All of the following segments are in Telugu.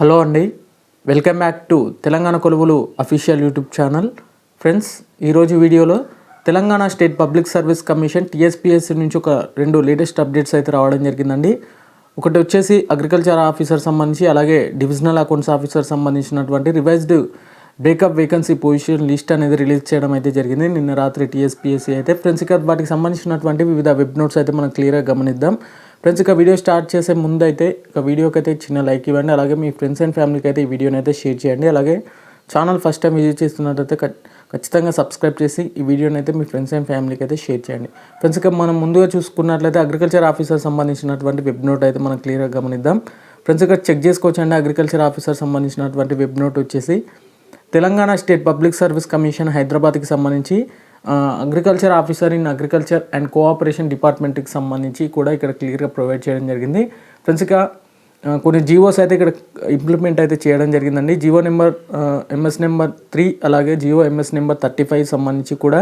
హలో అండి. వెల్కమ్ బ్యాక్ టు తెలంగాణ కొలువులు అఫీషియల్ యూట్యూబ్ ఛానల్. ఫ్రెండ్స్ ఈరోజు వీడియోలో Telangana state public service commission TSPSC నుంచి ఒక రెండు లేటెస్ట్ అప్డేట్స్ అయితే రావడం జరిగిందండి. ఒకటి వచ్చేసి అగ్రికల్చర్ ఆఫీసర్ సంబంధించి అలాగే డివిజనల్ అకౌంట్స్ ఆఫీసర్ సంబంధించినటువంటి revised breakup vacancy position list అనేది రిలీజ్ చేయడం అయితే జరిగింది. నిన్న రాత్రి టీఎస్పీఎస్సీ అయితే ఫ్రెండ్స్ ఇక వాటికి సంబంధించినటువంటి వివిధ వెబ్ నోట్స్ అయితే మనం క్లియర్గా గమనిద్దాం. ఫ్రెండ్స్ ఇక వీడియో స్టార్ట్ చేసే ముందు అయితే ఇక వీడియోకి అయితే చిన్న లైక్ ఇవ్వండి. అలాగే మీ ఫ్రెండ్స్ అండ్ ఫ్యామిలీకి అయితే ఈ వీడియోని అయితే షేర్ చేయండి. అలాగే ఛానల్ ఫస్ట్ టైం విజిట్ చేస్తున్నట్టయితే ఖచ్చితంగా సబ్స్క్రైబ్ చేసి ఈ వీడియోని అయితే మీ ఫ్రెండ్స్ అండ్ ఫ్యామిలీకి అయితే షేర్ చేయండి. ఫ్రెండ్స్ ఇక మనం ముందుగా చూసుకున్నట్లయితే అగ్రికల్చర్ ఆఫీసర్ సంబంధించినటువంటి వెబ్ నోట్ అయితే మనం క్లియర్గా గమనిద్దాం. ఫ్రెండ్స్ ఇక్కడ చెక్ చేసుకోవచ్చండి. అగ్రికల్చర్ ఆఫీసర్ సంబంధించినటువంటి వెబ్ నోట్ వచ్చేసి Telangana state public service commission హైదరాబాద్కి సంబంధించి agriculture officer in agriculture and cooperation డిపార్ట్మెంట్కి సంబంధించి కూడా ఇక్కడ క్లియర్గా ప్రొవైడ్ చేయడం జరిగింది. ఫ్రెండ్స్ ఇక కొన్ని జీవోస్ అయితే ఇక్కడ ఇంప్లిమెంట్ అయితే చేయడం జరిగిందండి. GO number MS number three అలాగే GO MS number thirty five సంబంధించి కూడా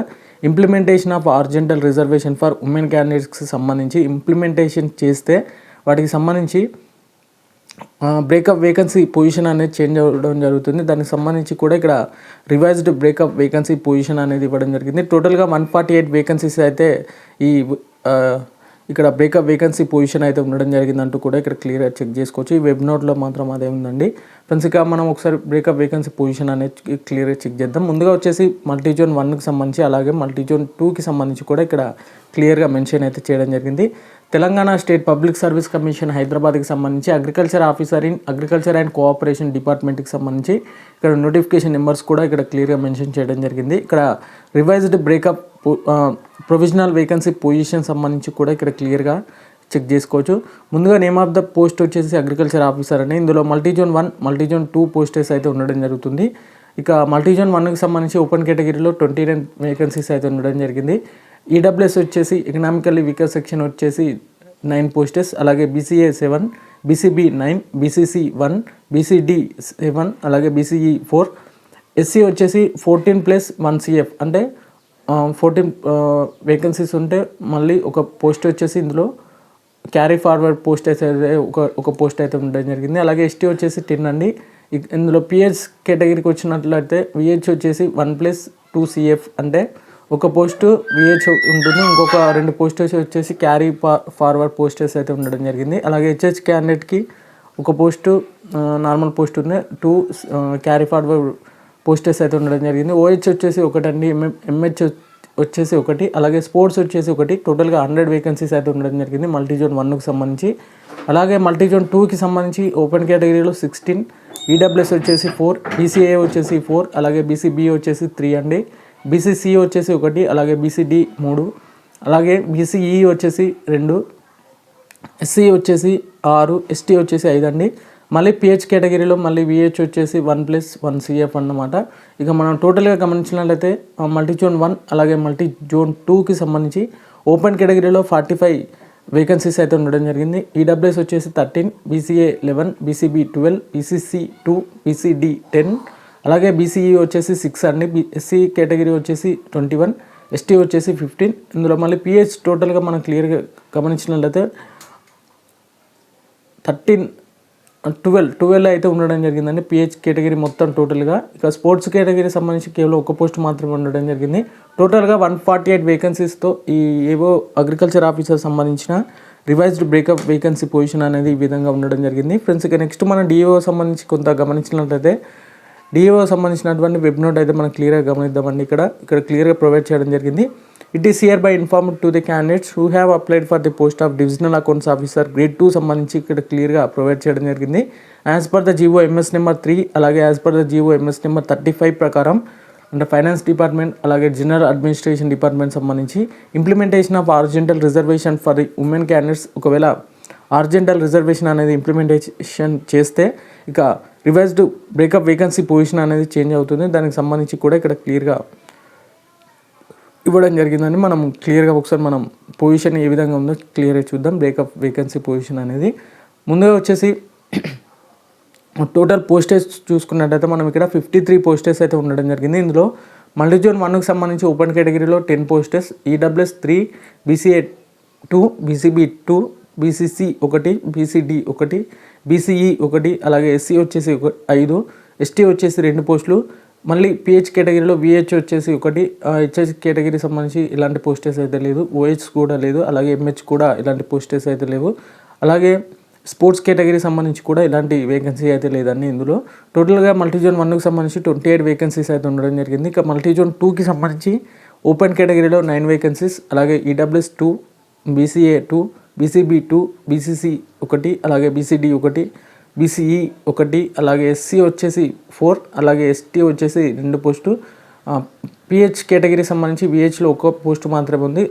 implementation of horizontal reservation for women క్యాండిడేట్స్కి సంబంధించి ఇంప్లిమెంటేషన్ చేస్తే వాటికి సంబంధించి బ్రేకప్ వేకెన్సీ పొజిషన్ అనేది చేంజ్ అవ్వడం జరుగుతుంది. దానికి సంబంధించి కూడా ఇక్కడ రివైజ్డ్ బ్రేకప్ వేకెన్సీ పొజిషన్ అనేది ఇవ్వడం జరిగింది. టోటల్గా వన్ ఫార్టీ ఎయిట్ వేకెన్సీస్ అయితే ఈ ఇక్కడ బ్రేకప్ వేకెన్సీ పొజిషన్ అయితే ఉండడం జరిగిందంటూ కూడా ఇక్కడ క్లియర్గా చెక్ చేసుకోవచ్చు. ఈ వెబ్ నోట్లో మాత్రం అదే ఉందండి. ఫ్రెండ్స్ ఇక మనం ఒకసారి బ్రేకప్ వేకెన్సీ పొజిషన్ అనేది క్లియర్గా చెక్ చేద్దాం. ముందుగా వచ్చేసి మల్టీజోన్ వన్కి సంబంధించి అలాగే మల్టీజోన్ టూకి సంబంధించి కూడా ఇక్కడ క్లియర్గా మెన్షన్ అయితే చేయడం జరిగింది. Telangana state public service commission హైదరాబాద్కి సంబంధించి agriculture officer in agriculture and cooperation డిపార్ట్మెంట్కి సంబంధించి ఇక్కడ నోటిఫికేషన్ నెంబర్స్ కూడా ఇక్కడ క్లియర్గా మెన్షన్ చేయడం జరిగింది. ఇక్కడ revised breakup provisional vacancy position సంబంధించి కూడా ఇక్కడ క్లియర్గా చెక్ చేసుకోవచ్చు. ముందుగా నేమ్ ఆఫ్ ద పోస్ట్ వచ్చేసి అగ్రికల్చర్ ఆఫీసర్ అని ఇందులో multizone one multizone two posts అయితే ఉండడం జరుగుతుంది. ఇక మల్టీజోన్ వన్కి సంబంధించి ఓపెన్ కేటగిరీలో ట్వంటీ నైన్ వేకెన్సీస్ అయితే ఉండడం జరిగింది. ఈడబ్ల్యూఎస్ వచ్చేసి ఎకనామికల్లీ వీకర్ సెక్షన్ వచ్చేసి నైన్ పోస్టెస్ అలాగే BCA seven BCB nine BCC one BCD seven అలాగే బీసీఈ ఫోర్ ఎస్సీ వచ్చేసి ఫోర్టీన్ ప్లస్ వన్ సిఎఫ్ అంటే ఫోర్టీన్ వేకెన్సీస్ ఉంటే మళ్ళీ ఒక పోస్ట్ వచ్చేసి ఇందులో క్యారీ ఫార్వర్డ్ పోస్ట్ అయితే ఒక ఒక పోస్ట్ అయితే ఉండడం జరిగింది. అలాగే ఎస్టీ వచ్చేసి టెన్ అండి. ఇందులో పిహెచ్ కేటగిరీకి వచ్చినట్లయితే విహెచ్ వచ్చేసి వన్ ప్లస్ టూ సిఎఫ్ అంటే ఒక పోస్ట్ విహెచ్ ఉంటుంది. ఇంకొక రెండు పోస్టర్స్ వచ్చేసి క్యారీ ఫార్వర్డ్ పోస్టర్స్ అయితే ఉండడం జరిగింది. అలాగే హెచ్హెచ్ క్యాండిడేట్కి ఒక పోస్టు నార్మల్ పోస్ట్ ఉంది. టూ క్యారీ ఫార్వర్డ్ పోస్టర్స్ అయితే ఉండడం జరిగింది. ఓహెచ్ వచ్చేసి ఒకటండి. ఎంఎం ఎంహెచ్ వచ్చేసి ఒకటి అలాగే స్పోర్ట్స్ వచ్చేసి ఒకటి. టోటల్గా హండ్రెడ్ వేకెన్సీస్ అయితే ఉండడం జరిగింది. మల్టీజోన్ వన్కి సంబంధించి. అలాగే మల్టీజోన్ టూకి సంబంధించి ఓపెన్ కేటగిరీలో సిక్స్టీన్ ఈడబ్ల్యూఎస్ వచ్చేసి ఫోర్ బీసీఏ వచ్చేసి ఫోర్ అలాగే బీసీబీ వచ్చేసి త్రీ అండి బీసీసీ వచ్చేసి ఒకటి అలాగే బీసీడి మూడు అలాగే బీసీఈ వచ్చేసి రెండు ఎస్సీ వచ్చేసి ఆరు ఎస్టీ వచ్చేసి ఐదు అండి మళ్ళీ పిహెచ్ కేటగిరీలో మళ్ళీ విహెచ్ వచ్చేసి వన్ ప్లస్ వన్ సిఎఫ్ అన్నమాట. ఇక మనం టోటల్గా గమనించినట్లయితే మల్టీ జోన్ వన్ అలాగే మల్టీ జోన్ టూకి సంబంధించి ఓపెన్ కేటగిరీలో ఫార్టీ ఫైవ్ వేకెన్సీస్ అయితే ఉండడం జరిగింది. ఈడబ్ల్యూఎస్ వచ్చేసి thirteen BCA eleven BCB twelve BCC two BCD ten అలాగే బీసీఈ వచ్చేసి సిక్స్ అండి. బీఎస్సీ కేటగిరీ వచ్చేసి ట్వంటీ వన్ ఎస్టీ వచ్చేసి ఫిఫ్టీన్ ఇందులో మళ్ళీ పిహెచ్ టోటల్గా మనం క్లియర్గా గమనించినట్లయితే థర్టీన్ ట్వెల్వ్ ట్వెల్వ్ అయితే ఉండడం జరిగిందండి. పిహెచ్ కేటగిరీ మొత్తం టోటల్గా. ఇక స్పోర్ట్స్ కేటగిరీ సంబంధించి కేవలం ఒక పోస్ట్ మాత్రమే ఉండడం జరిగింది. టోటల్గా వన్ ఫార్టీ ఎయిట్ వేకెన్సీస్తో ఈ ఏవో అగ్రికల్చర్ ఆఫీసర్ సంబంధించిన రివైజ్డ్ బ్రేకప్ వేకెన్సీ పొజిషన్ అనేది ఈ విధంగా ఉండడం జరిగింది. ఫ్రెండ్స్ ఇక నెక్స్ట్ మనం డిఓ సంబంధించి కొంత గమనించినట్లయితే డిఓ సంబంధించినటువంటి వెబ్ నోట్ అయితే మనం క్లియర్గా గమనిద్దామండి. ఇక్కడ ఇక్కడ క్లియర్గా ప్రొవైడ్ చేయడం జరిగింది. It is hereby inform to the candidates who have applied for the post of divisional accounts officer grade two సంబంధించి ఇక్కడ క్లియర్గా ప్రొవైడ్ చేయడం జరిగింది. As per the GO MS number three అలాగే as per the GO MS number thirty five ప్రకారం అంటే ఫైనాన్స్ డిపార్ట్మెంట్ అలాగే జనరల్ అడ్మినిస్ట్రేషన్ డిపార్ట్మెంట్ సంబంధించి implementation of horizontal reservation for the women candidates ఒకవేళ ఆర్జెంటల్ రిజర్వేషన్ అనేది ఇంప్లిమెంటేషన్ చేస్తే ఇక రివైజ్డ్ బ్రేకప్ వేకెన్సీ పొజిషన్ అనేది చేంజ్ అవుతుంది. దానికి సంబంధించి కూడా ఇక్కడ క్లియర్గా ఇవ్వడం జరిగిందని మనం క్లియర్గా ఒకసారి మనం పొజిషన్ ఏ విధంగా ఉందో క్లియర్గా చూద్దాం. బ్రేకప్ వేకెన్సీ పొజిషన్ అనేది. ముందుగా వచ్చేసి టోటల్ పోస్టేజ్ చూసుకున్నట్టయితే మనం ఇక్కడ ఫిఫ్టీ త్రీ పోస్టేజ్ అయితే ఉండడం జరిగింది. ఇందులో మల్టీజోన్ వన్కి సంబంధించి ఓపెన్ కేటగిరీలో ten posts EWS three BCA two BCB two BCC ఒకటి బీసీడి ఒకటి బీసీఈ ఒకటి అలాగే ఎస్సీ వచ్చేసి ఒక ఐదు ఎస్టీ వచ్చేసి రెండు పోస్టులు మళ్ళీ పిహెచ్ కేటగిరీలో విహెచ్ వచ్చేసి ఒకటి హెచ్హెచ్ కేటగిరీ సంబంధించి ఇలాంటి పోస్టర్స్ అయితే లేదు. ఓహెచ్ కూడా లేదు అలాగే ఎంహెచ్ కూడా ఇలాంటి పోస్టర్స్ అయితే లేవు. అలాగే స్పోర్ట్స్ కేటగిరీ సంబంధించి కూడా ఇలాంటి వేకెన్సీ అయితే లేదండి ఇందులో. టోటల్గా మల్టీజోన్ వన్కి సంబంధించి ట్వంటీ ఎయిట్ వేకెన్సీస్ అయితే ఉండడం జరిగింది. ఇక మల్టీజోన్ టూకి సంబంధించి ఓపెన్ కేటగిరీలో నైన్ వేకెన్సీస్ అలాగే EWS two BCA two BCB two BCC ఒకటి అలాగే బీసీడీ ఒకటి బీసీఈ ఒకటి అలాగే ఎస్సీ వచ్చేసి ఫోర్ అలాగే ఎస్టీ వచ్చేసి రెండు పోస్టు. పిహెచ్ కేటగిరీ సంబంధించి విహెచ్లో ఒక్క పోస్ట్ మాత్రమే ఉంది.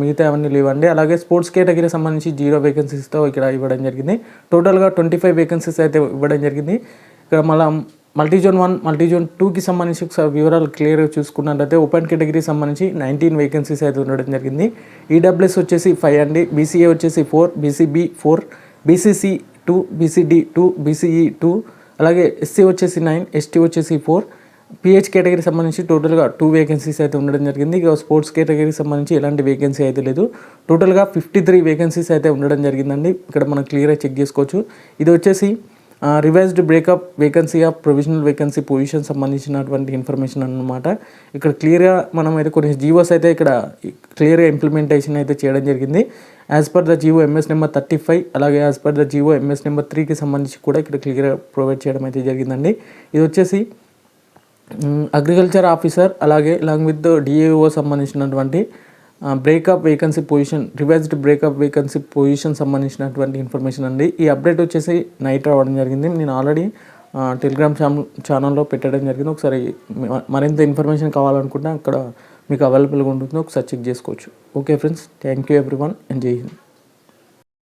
మిగతా అవన్నీ లేవండి. అలాగే స్పోర్ట్స్ కేటగిరీ సంబంధించి జీరో వేకెన్సీస్తో ఇక్కడ ఇవ్వడం జరిగింది. టోటల్గా ట్వంటీ ఫైవ్ వేకెన్సీస్ అయితే ఇవ్వడం జరిగింది. ఇక్కడ మళ్ళీ మల్టీజోన్ వన్ మల్టీజోన్ టూకి సంబంధించి ఒకసారి వివరాలు క్లియర్గా చూసుకున్నట్లయితే ఓపెన్ కేటగిరీ సంబంధించి నైన్టీన్ వేకెన్సీస్ అయితే ఉండడం జరిగింది. ఈడబ్ల్యూఎస్ వచ్చేసి ఫైవ్ అండి. బీసీఏ వచ్చేసి four BCB four BCC two BCD two BCE two అలాగే ఎస్సీ వచ్చేసి నైన్ ఎస్టీ వచ్చేసి ఫోర్. పిహెచ్ కేటగిరీ సంబంధించి టోటల్గా టూ వేకెన్సీస్ అయితే ఉండడం జరిగింది. ఇక స్పోర్ట్స్ కేటగిరీ సంబంధించి ఎలాంటి వేకెన్సీ అయితే లేదు. టోటల్గా ఫిఫ్టీ త్రీ వేకెన్సీస్ అయితే ఉండడం జరిగిందండి. ఇక్కడ మనం క్లియర్గా చెక్ చేసుకోవచ్చు. ఇది వచ్చేసి revised breakup vacancy of provisional vacancy position సంబంధించినటువంటి ఇన్ఫర్మేషన్ అనమాట ఇక్కడ క్లియర్గా మనం అయితే కొన్ని జీవోస్ అయితే ఇక్కడ క్లియర్గా ఇంప్లిమెంటేషన్ అయితే చేయడం జరిగింది. As per the GO MS number thirty five అలాగే as per the GO MS number త్రీకి సంబంధించి కూడా ఇక్కడ క్లియర్గా ప్రొవైడ్ చేయడం అయితే జరిగిందండి. ఇది వచ్చేసి అగ్రికల్చర్ ఆఫీసర్ అలాగే లాంగ్ విత్ డిఏఓ సంబంధించినటువంటి breakup vacancy position revised breakup vacancy position సంబంధించినటువంటి ఇన్ఫర్మేషన్ అండి. ఈ అప్డేట్ వచ్చేసి నైట్ రావడం జరిగింది. నేను ఆల్రెడీ టెలిగ్రామ్ ఛానల్ ఛానల్లో పెట్టడం జరిగింది. ఒకసారి మరింత ఇన్ఫర్మేషన్ కావాలనుకుంటే అక్కడ మీకు అవైలబుల్గా ఉంటుంది. ఒకసారి చెక్ చేసుకోవచ్చు. Okay friends thank you everyone and జై హింద్